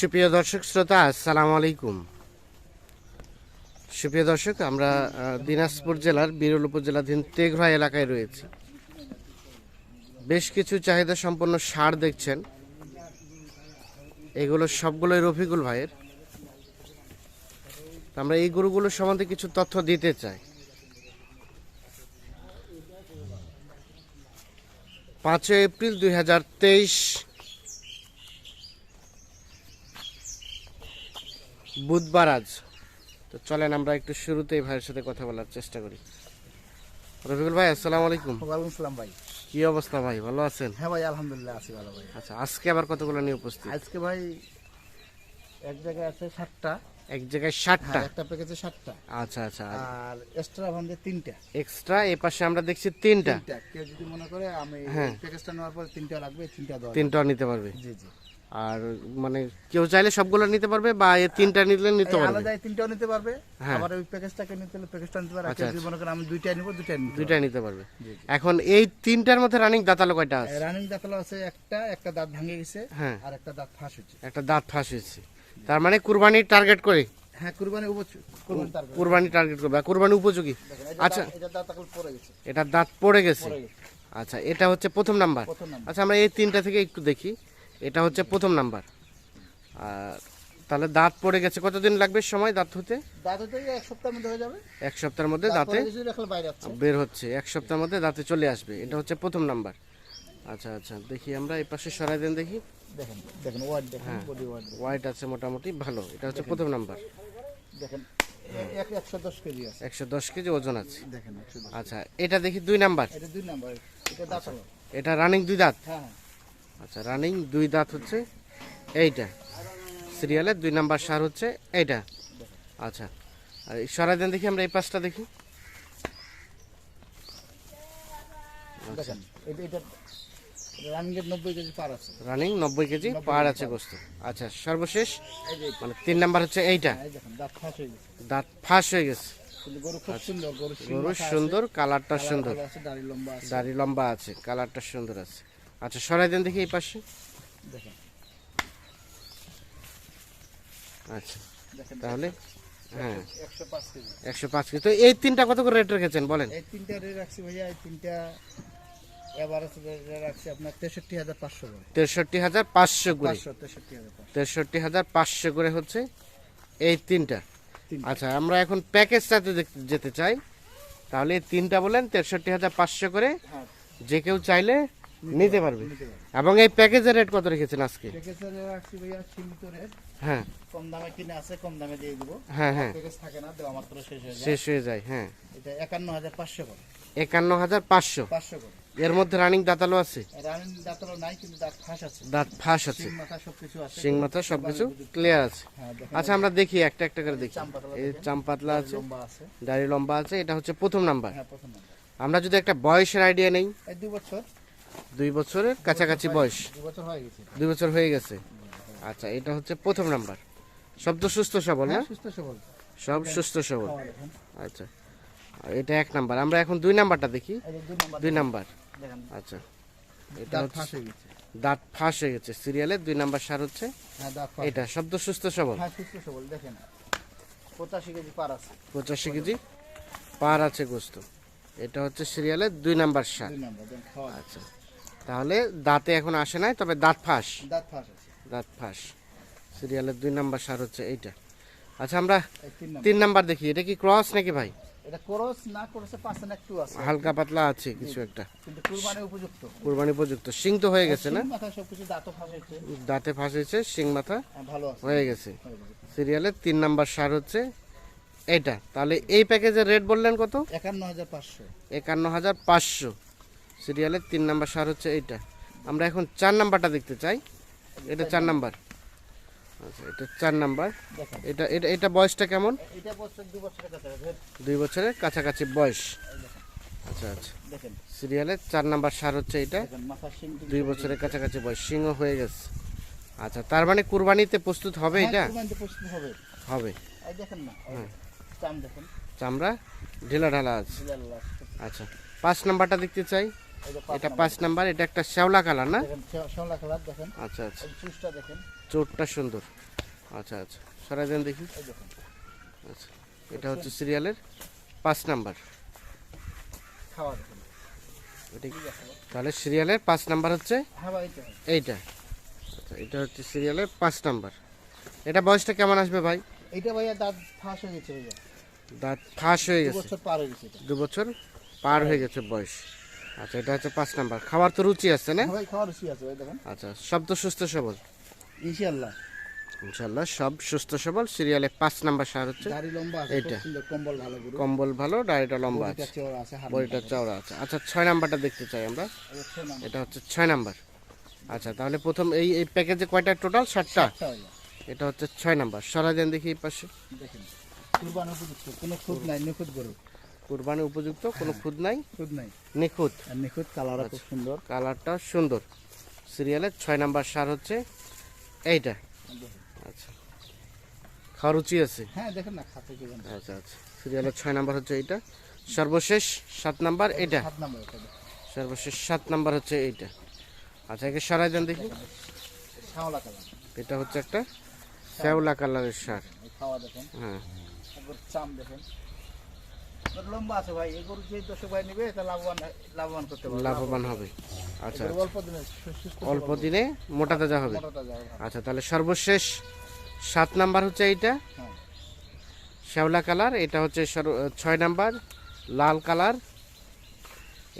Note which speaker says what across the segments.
Speaker 1: সুপ্রিয় দর্শক, শ্রোতা, আসসালামু আলাইকুম। সুপ্রিয় দর্শক, আমরা দিনাজপুর জেলার বিরল উপজেলাধীন তেঘরা এলাকায় রয়েছি। বেশ কিছু চাহিদা সম্পন্ন সার দেখছেন। এগুলো সবগুলোই রফিকুল ভাইয়ের। আমরা এই গরুগুলোর সম্বন্ধে কিছু তথ্য দিতে চাই। পাঁচই এপ্রিল দুই হাজার তেইশ বুধবার আজ। তো চলেন আমরা একটু শুরুতেই ভাইয়ের সাথে কথা বলার চেষ্টা করি। রফিকুল ভাই আসসালামু আলাইকুম।
Speaker 2: ওয়ালাইকুম সালাম ভাই।
Speaker 1: কি অবস্থা ভাই ভালো আছেন?
Speaker 2: হ্যাঁ ভাই আলহামদুলিল্লাহ আছি ভালো ভাই।
Speaker 1: আচ্ছা আজকে আবার কতগুলো নিয়ে উপস্থিত?
Speaker 2: আজকে ভাই এক জায়গায় আছে সাতটা।
Speaker 1: এক জায়গায় ষাটটা
Speaker 2: হ্যাঁ একটা প্যাকেজে সাতটা।
Speaker 1: আচ্ছা আচ্ছা
Speaker 2: আর এক্সট্রা ভান্ডে তিনটা।
Speaker 1: এক্সট্রা এ পাশে আমরা দেখছি তিনটা।
Speaker 2: তিনটা। কেউ যদি মনে করে আমি। প্যাকেজটা নেওয়ার পরে তিনটা লাগবে তিনটা
Speaker 1: তিনটাও নিতে পারবে।
Speaker 2: জি জি।
Speaker 1: আর মানে কেউ চাইলে সবগুলো নিতে পারবে বা এই তিনটা নিলে নিতে পারবে।
Speaker 2: আলাদা এই তিনটাও নিতে পারবে।
Speaker 1: হ্যাঁ।
Speaker 2: আবার ওই প্যাকেজটাকে নিতে হলে প্যাকেজটা নিতে পারবে।
Speaker 1: আচ্ছা,
Speaker 2: যদি মনে করে আমি দুইটাই নিব দুইটাই নিব
Speaker 1: দুইটাই নিতে পারবে। এখন এই তিনটার মধ্যে রানিং দাঁতালো কয়টা আছে?
Speaker 2: রানিং দাঁতলা আছে একটা একটা দাঁত ভাঙে গেছে
Speaker 1: হ্যাঁ।
Speaker 2: আর একটা দাঁত ফাঁস হচ্ছে
Speaker 1: একটা দাঁত ফাঁস হয়েছে। তার মানে কুরবানির টার্গেট করে?
Speaker 2: হ্যাঁ কুরবানি উপযোগী কুরবানি
Speaker 1: টার্গেট করবে। কুরবানি উপযোগী? আচ্ছা।
Speaker 2: এটা দাঁত এখন পড়ে গেছে।
Speaker 1: এটা দাঁত পড়ে গেছে? আচ্ছা এটা হচ্ছে প্রথম নাম্বার আচ্ছা আমরা এই তিনটা থেকে একটু দেখি। এটা হচ্ছে প্রথম নাম্বার। আর তাহলে দাঁত পড়ে গেছে কতদিন লাগবে সময় দাঁত হতে?
Speaker 2: দাঁত হতে এক সপ্তাহের মধ্যে হয়ে যাবে।
Speaker 1: এক সপ্তাহের মধ্যে
Speaker 2: দাঁতে
Speaker 1: বের হচ্ছে এক সপ্তাহের মধ্যে দাঁতে চলে আসবে। এটা হচ্ছে প্রথম নাম্বার। আচ্ছা আচ্ছা দেখি আমরা এই পাশে সরাই দেন দেখি।
Speaker 2: দেখেন দেখেন
Speaker 1: হ্যাঁ।
Speaker 2: বডি
Speaker 1: হোয়াইট আছে মোটামুটি ভালো। এটা হচ্ছে প্রথম নাম্বার।
Speaker 2: দেখেন এ- এক একশো দশ কেজি আছে।
Speaker 1: কেজি ওজন আছে।
Speaker 2: দেখেন
Speaker 1: আচ্ছা এটা দেখি দুই নাম্বার।
Speaker 2: এটা দুই নাম্বার এটা দাঁত
Speaker 1: এটা রানিং দুই দাঁত?
Speaker 2: হ্যাঁ হ্যাঁ।
Speaker 1: আচ্ছা রানিং দুই দাঁত হচ্ছে এইটা। সিরিয়ালের দুই নাম্বার সার হচ্ছে এইটা। আচ্ছা আর এই সরাই দেন দেখি আমরা এই পাশটা দেখি।
Speaker 2: আছে।
Speaker 1: রানিং নব্বই কেজি পাহাড় আছে গোস্ত আচ্ছা সর্বশেষ মানে তিন নাম্বার হচ্ছে এইটা।
Speaker 2: দাঁত ফাঁস হয়ে গেছে। গরু সুন্দর
Speaker 1: কালারটা সুন্দর।
Speaker 2: দাড়ি লম্বা আছে
Speaker 1: কালারটা সুন্দর আছে। আচ্ছা সরাই দেন দেখি এই পাশে।
Speaker 2: দেখেন।
Speaker 1: আচ্ছা তাহলে হ্যাঁ।
Speaker 2: একশো পাঁচ কেজি।
Speaker 1: তো এই তিনটা কত করে রেট রেখেছেন বলেন?
Speaker 2: এই তিনটা রেট রাখছি ভাইয়া এই তিনটা তেষট্টি হাজার পাঁচশো করে।
Speaker 1: তেষট্টি হাজার পাঁচশো করে। হচ্ছে এই তিনটা। আচ্ছা আমরা এখন দেখতে- যেতে চাই। তাহলে এই তিনটা বলেন তেষট্টি হাজার পাঁচশো করে।
Speaker 2: হ্যাঁ।
Speaker 1: যে কেউ চাইলে নিতে পারবে এবং এই প্যাকেজের রেট কত রেখেছেন আজকে?
Speaker 2: প্যাকেজের রাখছি ভাইয়া সীমিত রেট
Speaker 1: হ্যাঁ।
Speaker 2: কম দামে কিনে আছে কম দামে দিয়ে দিব।
Speaker 1: হ্যাঁ হ্যাঁ।
Speaker 2: প্যাকেজ থাকে না দেওয়া মাত্র শেষ হয়ে যায়।
Speaker 1: শেষ হয়ে যায় হ্যাঁ।
Speaker 2: এটা একান্ন হাজার পাঁচশো করে।
Speaker 1: একান্ন হাজার পাঁচশো?
Speaker 2: পাঁচশো করে।
Speaker 1: এর মধ্যে রানিং দাঁতালো আছে?
Speaker 2: রানিং দাঁতলো নাই কিন্তু দাঁত ফাঁস আছে।
Speaker 1: দাঁত ফাঁস আছে।
Speaker 2: সিং মাথা সবকিছু আছে।
Speaker 1: শিং মাথা সবকিছু ক্লিয়ার আছে।
Speaker 2: হ্যাঁ
Speaker 1: আচ্ছা আমরা দেখি একটা একটা করে দেখি। এই চামপাতলা আছে।
Speaker 2: লম্বা আছে।
Speaker 1: দাড়ি লম্বা আছে এটা হচ্ছে প্রথম নাম্বার
Speaker 2: হ্যাঁ প্রথম নাম্বার
Speaker 1: আমরা যদি একটা বয়সের আইডিয়া নেই
Speaker 2: এই দুই বছর।
Speaker 1: দুই বছরের কাছাকাছি বয়স।
Speaker 2: দুই বছর হয়ে গেছে।
Speaker 1: হয়ে আচ্ছা এটা হচ্ছে প্রথম নাম্বার। সব তো সুস্থ সবল না
Speaker 2: হ্যাঁ? সুস্থ সবল।
Speaker 1: সব সুস্থ সবল। আচ্ছা এটা এক নাম্বার। আমরা এখন দুই নাম্বারটা দেখি।
Speaker 2: দুই নাম্বার
Speaker 1: আচ্ছা এটা হচ্ছে
Speaker 2: হয়ে গেছে।
Speaker 1: দাঁত ফাঁস হয়ে গেছে সিরিয়ালের দুই নাম্বার সার হচ্ছে
Speaker 2: হ্যাঁ
Speaker 1: এটা শব্দ সুস্থ সবল।
Speaker 2: হ্যাঁ সুস্থ সবল দেখেন। পঁচাশি কেজি পার আছে।
Speaker 1: পঁচাশি কেজি পার আছে গোস্ত। এটা হচ্ছে সিরিয়ালের দুই নাম্বার সার। আচ্ছা। তাহলে দাঁতে এখন আসে নাই তবে দাঁত ফাঁস।
Speaker 2: দাঁত ফাঁস
Speaker 1: দাঁত ফাঁস। সিরিয়ালের দুই নাম্বার সার হচ্ছে এইটা। আচ্ছা আমরা
Speaker 2: তিন নাম্বার।
Speaker 1: দেখি এটা কি ক্রস নাকি ভাই?
Speaker 2: এটা করস না করছে পার্সেন্ট একটু আছে।
Speaker 1: হালকা পাতলা আছে কিছু একটা।
Speaker 2: কিন্তু কুরবানি উপযুক্ত।
Speaker 1: কোরবানি উপযুক্ত। শিং তো হয়ে গেছে না?
Speaker 2: মাথা সবকিছু
Speaker 1: দাঁতে ফাঁস হয়েছে। শিং মাথা
Speaker 2: হ্যাঁ, ভালো আছে।
Speaker 1: হয়ে গেছে। সিরিয়ালের তিন নাম্বার সার হচ্ছে এইটা। তাহলে এই প্যাকেজের রেট বললেন কত?
Speaker 2: একান্ন হাজার পাঁচশো।
Speaker 1: একান্ন হাজার পাঁচশো। সিরিয়ালের তিন নাম্বার সার হচ্ছে এইটা। আমরা এখন চার নাম্বারটা দেখতে চাই। এটা চার নাম্বার। আচ্ছা এটা চার নাম্বার। এটা এটা এটা বয়সটা কেমন?
Speaker 2: এটা
Speaker 1: দুই বছরের কাছাকাছি বয়স। আচ্ছা আচ্ছা।
Speaker 2: দেখেন।
Speaker 1: সিরিয়ালের চার নাম্বার সার হচ্ছে এটা দুই বছরের কাছাকাছি বয়স। সিংহ হয়ে গেছে। আচ্ছা তার মানে কুরবানিতে প্রস্তুত হবে এটা
Speaker 2: কুরবানিতে প্রস্তুত হবে।
Speaker 1: হবে।
Speaker 2: এই দেখেন না
Speaker 1: হ্যাঁ।
Speaker 2: চাম দেখেন।
Speaker 1: চামড়া ঢিলা ঢালা আছে। আচ্ছা পাঁচ নাম্বারটা দেখতে চাই। এটা। পাঁচ নাম্বার। এটা একটা শ্যাওলা কালার না?
Speaker 2: দেখেন শে- কালার দেখেন।
Speaker 1: আচ্ছা আচ্ছা।
Speaker 2: এই দেখেন।
Speaker 1: চোরটা সুন্দর। আচ্ছা আচ্ছা। সরাই দেন দেখি। আচ্ছা এটা হচ্ছে সিরিয়ালের পাঁচ নাম্বার।
Speaker 2: খাওয়া
Speaker 1: এটা। তাহলে সিরিয়ালের পাঁচ নাম্বার হচ্ছে
Speaker 2: হ্যাঁ এইটা।
Speaker 1: আচ্ছা এটা হচ্ছে সিরিয়ালের পাঁচ নাম্বার। এটা বয়সটা কেমন আসবে ভাই?
Speaker 2: এইটা ভাইয়া দাঁত ফাঁস হয়ে গেছে ভাইয়া।
Speaker 1: দাঁত ফাঁস হয়ে
Speaker 2: দু
Speaker 1: গেছে।
Speaker 2: বছর পার হয়ে গেছে
Speaker 1: দু বছর পার হয়ে গেছে বয়স। আচ্ছা এটা হচ্ছে পাঁচ নাম্বার। খাবার তো রুচি আছে না?
Speaker 2: ভাই খাওয়ার রুচি আছে ভাই দেখেন।
Speaker 1: আচ্ছা সব তো সুস্থ সবল?
Speaker 2: ইনশাআল্লাহ।
Speaker 1: ইনশাল্লাহ সব সুস্থ সবল। সিরিয়ালে পাঁচ নাম্বার সার হচ্ছে।
Speaker 2: দাড়ি লম্বা আছে। খুব কম্বল ভালো গরু।
Speaker 1: কম্বল ভালো ডায়েটা লম্বা আছে।
Speaker 2: চওড়া আছে হাড়
Speaker 1: বডিটা চওড়া আছে। আচ্ছা ছয় নাম্বারটা দেখতে চাই আমরা।
Speaker 2: হচ্ছে নাম।
Speaker 1: এটা হচ্ছে ছয় নাম্বার। আচ্ছা তাহলে প্রথম এই এই প্যাকেজে কয়টা টোটাল?
Speaker 2: ভাইয়া,
Speaker 1: এটা হচ্ছে ছয় নাম্বার। সরাই দেন দেখি এই পাশে।
Speaker 2: দেখেন কুরবান উপযুক্ত কোনো খুদ নাই নিখুঁত গরু।
Speaker 1: কুরবানি উপযুক্ত কোনো খুদ নাই?
Speaker 2: খুদ নাই।
Speaker 1: নিখুঁত?
Speaker 2: নিখুঁত কালারও খুব সুন্দর।
Speaker 1: কালারটা সুন্দর। সিরিয়ালের ছয় নাম্বার সার হচ্ছে এইটা। আচ্ছা। খারুচি আছে?
Speaker 2: হ্যাঁ দেখেন না খাতে কি
Speaker 1: আচ্ছা আচ্ছা। সিরিয়ালের ছয় নাম্বার হচ্ছে এইটা। সর্বশেষ সাত নাম্বার এটা সর্বশেষ সাত নাম্বার হচ্ছে এইটা। আচ্ছা একে সারাই দেন দেখি।
Speaker 2: কালার।
Speaker 1: এটা হচ্ছে একটা শ্যাওলা কালারের সার।
Speaker 2: খাওয়া দেখেন।
Speaker 1: হ্যাঁ।
Speaker 2: চাম দেখেন। লম্বা আছে ভাই। এই গরু যে দর্শক ভাই নিবে তা লাভবান লাভবান করতে পারবে।
Speaker 1: লাভবান হবে। আচ্ছা।
Speaker 2: অল্প দিনে
Speaker 1: অল্প দিনে মোটা তাজা হবে।
Speaker 2: মোটাটা যাবে ভালো।
Speaker 1: আচ্ছা তাহলে সর্বশেষ সাত নাম্বার হচ্ছে এইটা।
Speaker 2: হ্যাঁ।
Speaker 1: শ্যাওলা কালার এটা হচ্ছে ছয় নাম্বার। লাল কালার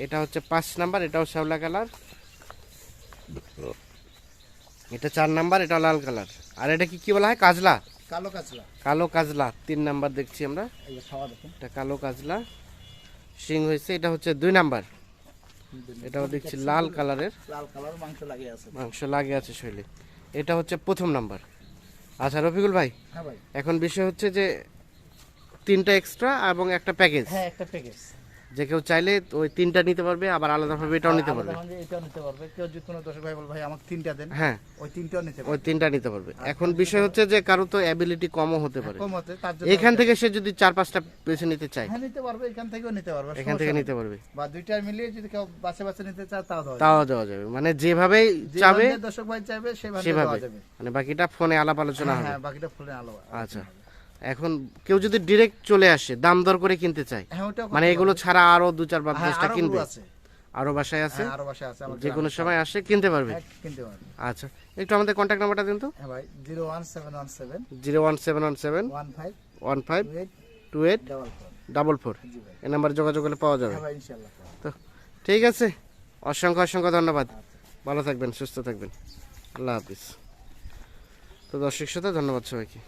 Speaker 1: এটা হচ্ছে পাঁচ নাম্বার এটাও শ্যাওলা কালার। এটা চার নাম্বার এটা লাল কালার। আর এটা কি কি বলা হয়? কাজলা?
Speaker 2: কালো কাঁচলা
Speaker 1: কালো কাজলা তিন নাম্বার দেখছি আমরা। এটা কালো কাজলা শিং হয়েছে এটা হচ্ছে দুই নাম্বার। এটাও দেখছি লাল কালারের।
Speaker 2: লাল কালার মাংস লাগিয়ে আছে।
Speaker 1: মাংস লাগে আছে শৈলে এটা হচ্ছে প্রথম নাম্বার। আচ্ছা রফিকুল ভাই
Speaker 2: হ্যাঁ ভাই।
Speaker 1: এখন বিষয় হচ্ছে যে তিনটা এক্সট্রা এবং একটা প্যাকেজ
Speaker 2: হ্যাঁ একটা প্যাকেজ
Speaker 1: যে কেউ চাইলে ওই তিনটা নিতে পারবে আবার আলাদাভাবে এটাও নিতে পারবে।
Speaker 2: এটাও নিতে পারবে। কেউ যদি কোনো দর্শক ভাই বল ভাই আমাকে তিনটা দেন
Speaker 1: হ্যাঁ।
Speaker 2: ওই তিনটাও নিতে পারবে।
Speaker 1: ওই তিনটা নিতে পারবে। এখন বিষয় হচ্ছে যে কারও তো অ্যাবিলিটি কমও হতে পারে।
Speaker 2: কম হতে তার জন্য
Speaker 1: এখান থেকে সে যদি চার পাঁচটা বেছে নিতে চায়।
Speaker 2: হ্যাঁ নিতে পারবে এখান থেকেও নিতে পারবে
Speaker 1: এখান থেকে নিতে পারবে।
Speaker 2: বা দুইটা মিলিয়ে যদি কেউ বাছে বাছে নিতে চায় তাও দেওয়া যাবে।
Speaker 1: তাও দেওয়া যাবে। মানে যেভাবে চাবে
Speaker 2: দর্শক ভাই চাইবে সেভাবে
Speaker 1: সেভাবে।
Speaker 2: দেওয়া যাবে।
Speaker 1: মানে বাকিটা ফোনে আলাপ আলোচনা
Speaker 2: হ্যাঁ
Speaker 1: হবে।
Speaker 2: হ্যাঁ বাকিটা ফোনে আলাপ
Speaker 1: আচ্ছা। এখন কেউ যদি ডিরেক্ট চলে আসে দাম দর করে কিনতে চায়
Speaker 2: হ্যাঁ
Speaker 1: মানে এগুলো ছাড়া আরও দু চার পাঁচ
Speaker 2: হ্যাঁ,
Speaker 1: দশটা কিনবে। আরও বাসায় আছে?
Speaker 2: হ্যাঁ আরও বাসা আছে
Speaker 1: যে কোনো সময় আসে কিনতে পারবে?
Speaker 2: কিনতে পারবে।
Speaker 1: আচ্ছা একটু আমাদের কন্ট্যাক্ট নাম্বারটা দিন তো।
Speaker 2: হ্যাঁ ভাই zero one seven one seven.
Speaker 1: Zero one
Speaker 2: five. Two eight. Double four.
Speaker 1: এই নাম্বারে যোগাযোগ করলে পাওয়া যাবে। তো ঠিক আছে। অসংখ্য অসংখ্য ধন্যবাদ। ভালো থাকবেন সুস্থ থাকবেন। আল্লাহ হাফিজ। তো দর্শক সাথে ধন্যবাদ সবাইকে।